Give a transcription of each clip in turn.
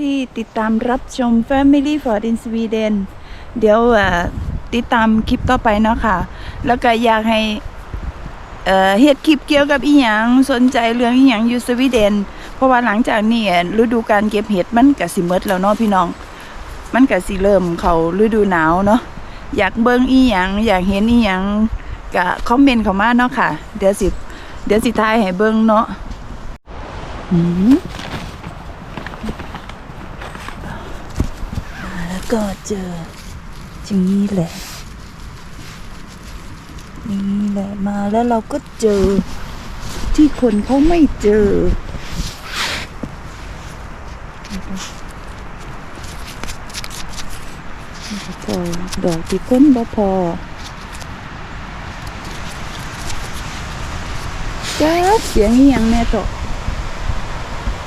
ที่ติดตามรับชม Family for in Sweden เดี๋ยวติดตามคลิปต่อไปเนาะค่ะ แล้วก็อยากให้เฮ็ดคลิปเกี่ยวกับอีหยังสนใจเรื่องอีหยังอยู่สวีเดน เพราะว่าหลังจากนี้ฤดูการเก็บเห็ดมันก็สิหมดแล้วเนาะพี่น้อง มันก็สิเริ่มเข้าฤดูหนาวเนาะอยากเบิ่งอีหยังอยากเห็นอีหยังก็คอมเมนต์เข้ามาเนาะค่ะ เดี๋ยวสิเดี๋ยวสิทายให้เบิ่งเนาะอืม แล้ว ก็เจอจริงนี้แหละ นี่แหละมาแล้วเราก็เจอที่คนเขาไม่เจอ พอดอกที่คนบ่พอจ้าเสียงอหยังแน่ตก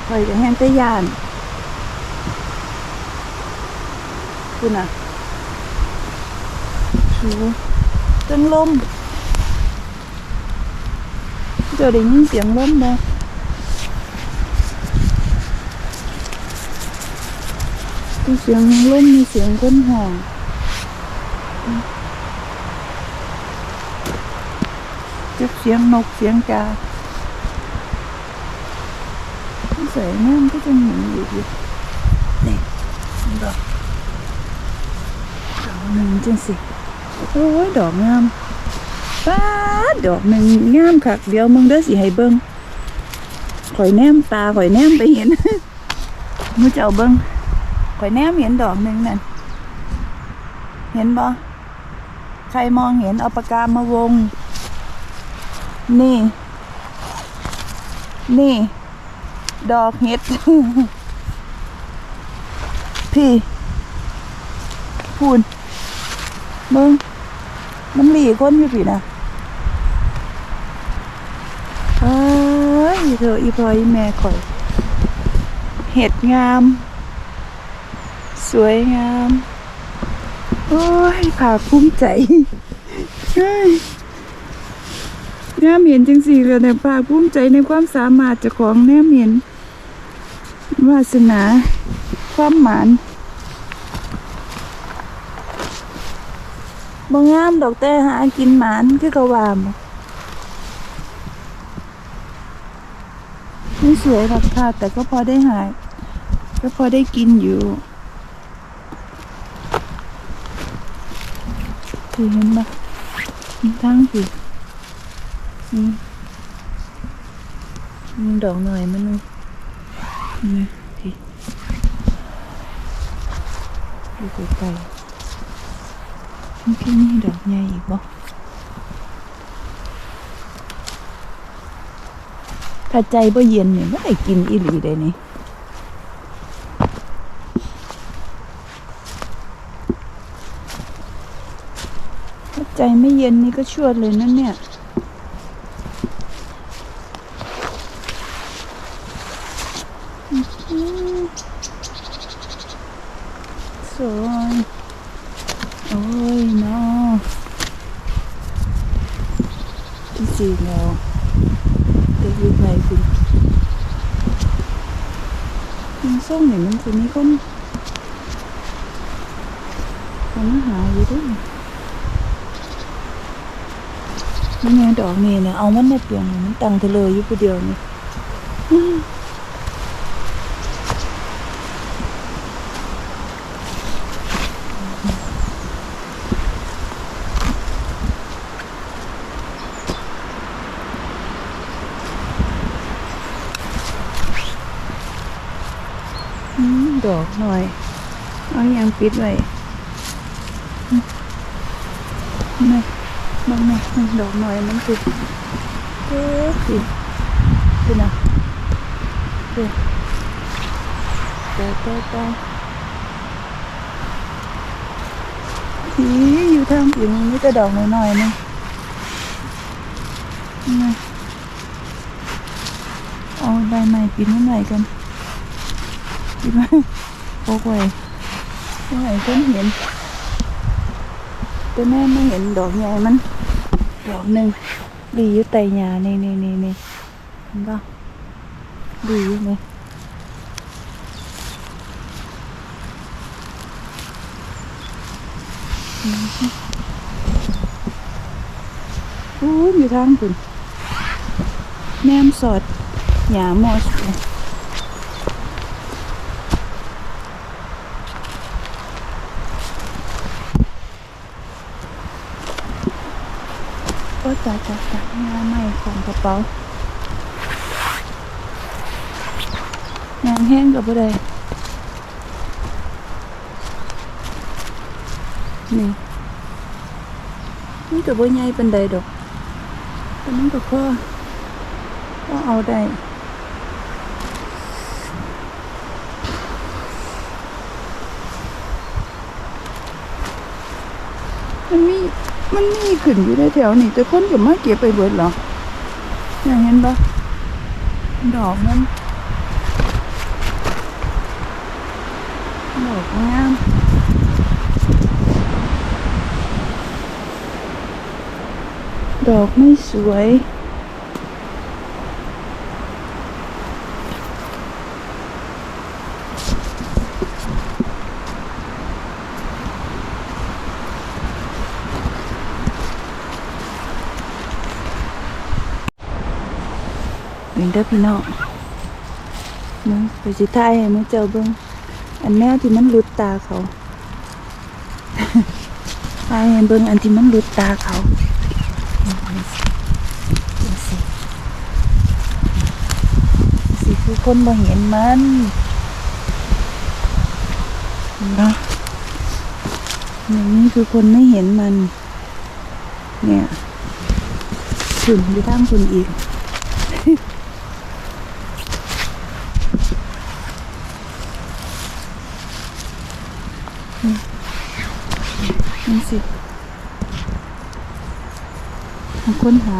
คอยจะแห้งแตะยาน คุณอะโหจังลมเจะได้ยินเสียงลมบ่มีเสียงลมมีเสียงคนห่องจักเสียงนกเสียงกาใส่น้ำก็จะเหมุนอยู่ดินี่เห็นบ่ ดอก หนึ่งจังสิโอ้ยดอกงามป้าดอกหนึ่งงามคักเดี๋ยวมึงเด้อสิให้เบิ้งข่อยแนมตาข่อยแนมไปเห็นมือเจ้าเบิ้งข่อยแนมเห็นดอกหนึ่งนั่นเห็นบ่ใครมองเห็นเอาปากกามาวง นี่ นี่ ดอกเห็ด พี่พูน มึงมันหลีกคนอยู่พี่นะเอ้ยเธออีพลอยอีแม่ข่อย เห็ดงาม สวยงาม โอ้ยภาคภูมิใจเฮ้ยแนมเห็นจังสี่เลยเนี่ยภาคภูมิใจในความสามารถเจ้าของแนมเห็นวาสนา ความหมาน บางงามดอกแต่หากินหมานคือเขาว่าบ่ไม่สวยหรอกค่ะ แต่ก็พอได้หาย ก็พอได้กินอยู่คือเห็นปะมีทั้งสินี่มีดอกหน่อยมันนี่ที่ดูไกลๆ มันคือมีดอกใหญ่อีกบ่ถ้าใจบ่เย็นเนี่ยไม่ได้กินอีหลีได้นี่ถ้าใจไม่เย็นนี่ก็ชวดเลยนั่นเนี่ยสวยโอ้ยเนาะที่จริงแล้วจะอยู่ไหนคุณยิง ส้มเนี่ยมันจะมีคนคนมาหาอยู่ด้วยนี่ไงดอกนี่นะเอามันในเปียงมันตังเทเลยอยู่ผู้เดียวนี่อื้ออืมดอกหน่อย เอาอยัง ปิดไว้อืมนี่บางนี่ดอกหน่อยมันคือเอ๊ะสิคือนะคือแต่แต่แต่ทีอยู่ทางผิวมันมีแต่ดอกหน้อยๆนี่นี่เอาใบไม้ปิดมันไว้กันปิดไว้โอ้ย này tính nhịn tụi nên nó nhịn đồ nhà mình đồ nâng đi dưới tay nhà này này này này. Không? Có đi dưới này. Ủa, nhiều thang tình Nam sọt. Nhà mò sọt. ลยโอ้ตายตายตายงาไม่ของกระเป๋างานแห้งกับบ่ได้นี่นี่กับบ่ใหญ่เป็นใดดอกแต่มันก็พอก็เอาได้มันมี มันมีขึ้นอยู่ในแถวนี่แต่คนก็มาเก็บไปเบิดหรออย่างเห็นปะดอกมันดอกงามดอกไม่สวย เป็นเด้อพี่น้องมึงไปสิท้ายให้มึงเจ้าเบิ่งอันแมวที่มันหลุดตาเขาทายให้เบิ่งอันที่มันหลุดตาเขาดูสิสิคือคนบ่เห็นมันเนาะอย่างนี้คือคนไม่เห็นมัน เนี่ยถึงอยู่ทางคุณอีก นี่สิทาง ค้นหา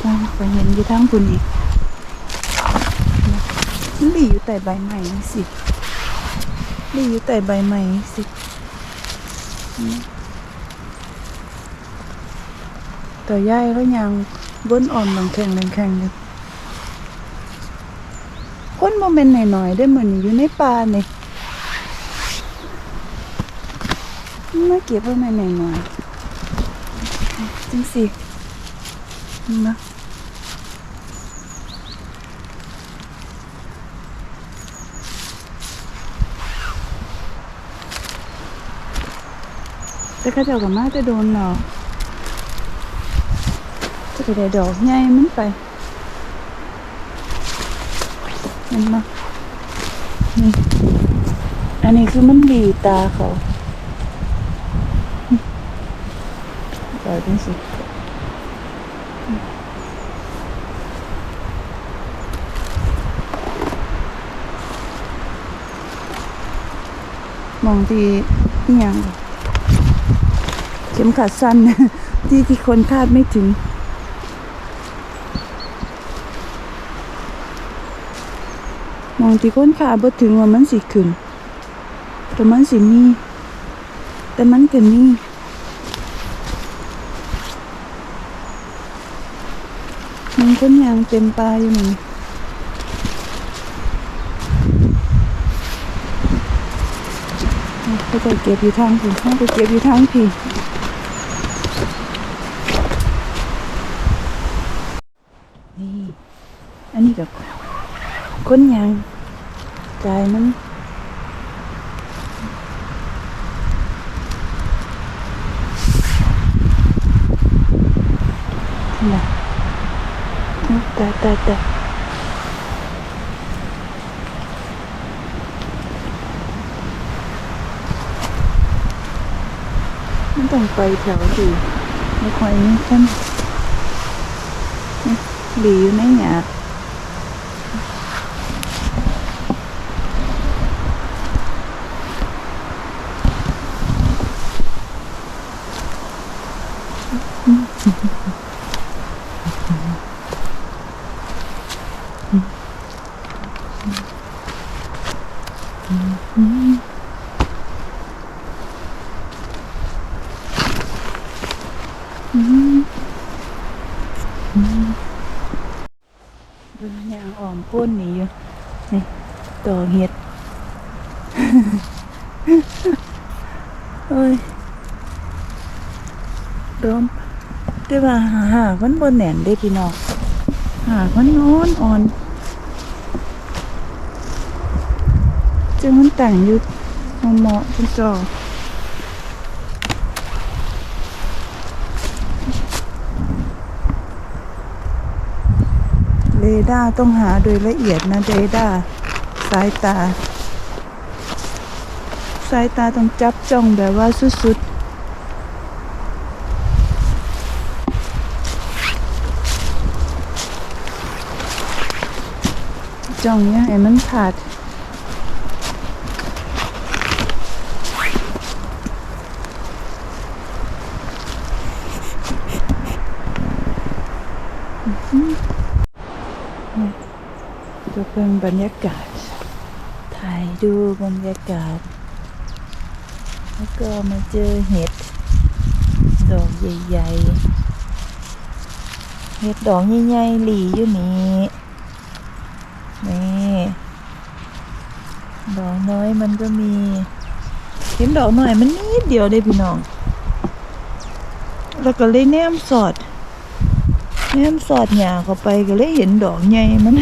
ทาไปเห็นอยู่ทางคุณอีกนดีอยู่แต่ใบใหม่สิดีอยู่แต่ใบใหม่สินี่ต่ย่ายก็ยังบ้นอ่อนบางแข่งบางแข่งเลยคนโมเมนต์หน่อยๆได้เหมือนอยู่ในป่าเนี่ยมาเก็บไว้มาหน่อยหน่อยๆจังสิ นะแต่ข้าเจ้ากับมาจะโดนหรอกจะไปได้ดอกใหญ่มันไปมันมานี่อันนี้คือมันดีตาเขาปล่อยเป็นสิ องที่อหย่างเข็มขัดสั้นที่ที่คนคาดไม่ถึง มองที่คนคาดบ่ถึงว่ามันสิขึ้นแต่มันสิมี แต่มันก็มีมันก็ยังเต็มปลาอยู่ มันก็จะเก็บอยู่ทางผีห้องไปเก็บอยู่ทางผีนี่อันนี้กับคนยางกายมันน่ะต่แต่แต่มัน ตรงไปแถวดีไม่ค่อยมีคนนี่ดีอยู่ในหยาดเบิ่งยางอ่อม พ้นนี่อยู่นี่ดอกเห็ดเอ้ยร่มแต่ว่าหาหามันบนแหน่นได้พี่น้องหากมันนอนอ่อนจึงมันแต่งอยู่เหมาะๆที่จอ เรดาร์ต้องหาโดยละเอียดนะเรดาร์สายตา สายตาต้องจับจ้องแบบว่าสุดๆจ้องเนี่ยให้มันขาดจะเป็นบรรยากาศ ถ่ายดูบรรยากาศ แล้วก็มาเจอเห็ด ดอกใหญ่ๆ เห็ดดอกใหญ่ๆหลีอยู่นี่นี่ดอกน้อยมันก็มี เห็นดอกหน่อยมันนิดเดียวเลยพี่น้อง แล้วก็เลยแนมสอดแนมสอดหยาเข้าไปก็เลยเห็นดอกใหญ่มัน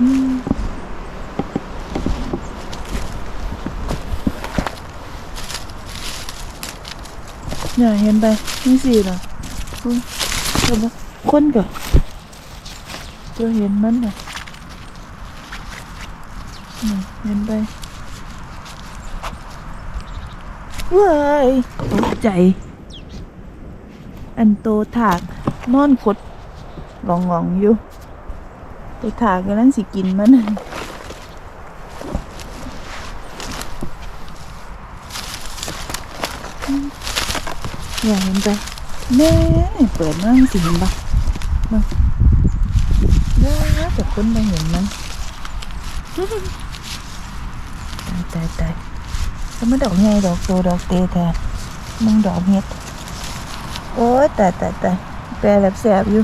อืมเนี่ยเห็นไปนี่สิเหรออุ้ยเดี๋ยวมาคนก่อน ไปว้ากใจอันโตถากันนั้นสิกินมันอย่าเห็นไปแม่เปิดมั่งสิเห็นปะมาเด้อแต่คนไม่เห็นมันตายตายตายก็ไม่ดอกไงดอกโตดอกเตะแทนมึงดอกเห็ดโอ้ยตายตายตายแปลแบบแสบอยู่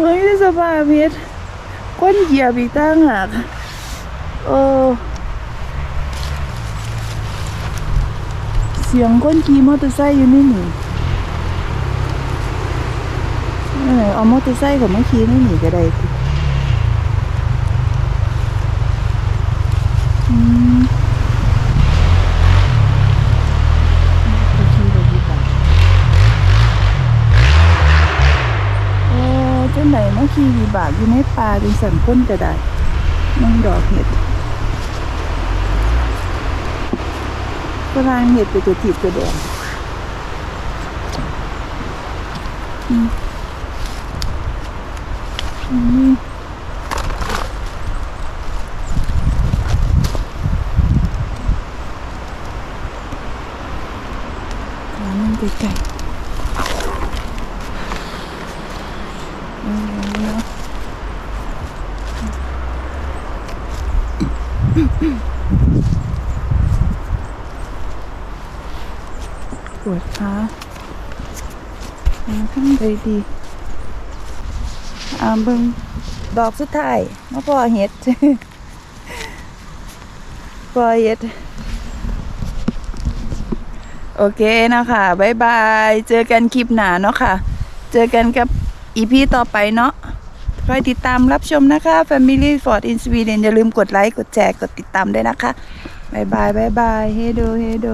เฮ้ยสภาพเพชรก้นเหยียบอีกตั้งหากโอ้เสียงคนขี่มอเตอร์ไซค์อยู่นี่หนิเออเอามอเตอร์ไซค์กับมาขี่นี่หนิก็ได้ บากอยู่ในป่าเป็นสันพ้นก็ได้มังดอกเห็ดกรั่งเห็ดไปตัวจีบตัวแดงอืมอืมร้านมันไกลๆ อืมเนาะปวดขา ขาข้างใดดีอ่าเบิงดอกสุดท้ายมาพอเห็ดพอเห็ด โอเคนะคะบ๊ายบาย เจอกันคลิปหนาเนาะค่ะ เจอกันกับอีพีต่อไปเนาะคอยติดตามรับชมนะคะ Family Ford in Sweden อย่าลืมกดไลค์ กดแชร์ กดติดตามด้วยนะคะบ๊ายบายบ๊ายบาย เฮโด เฮโด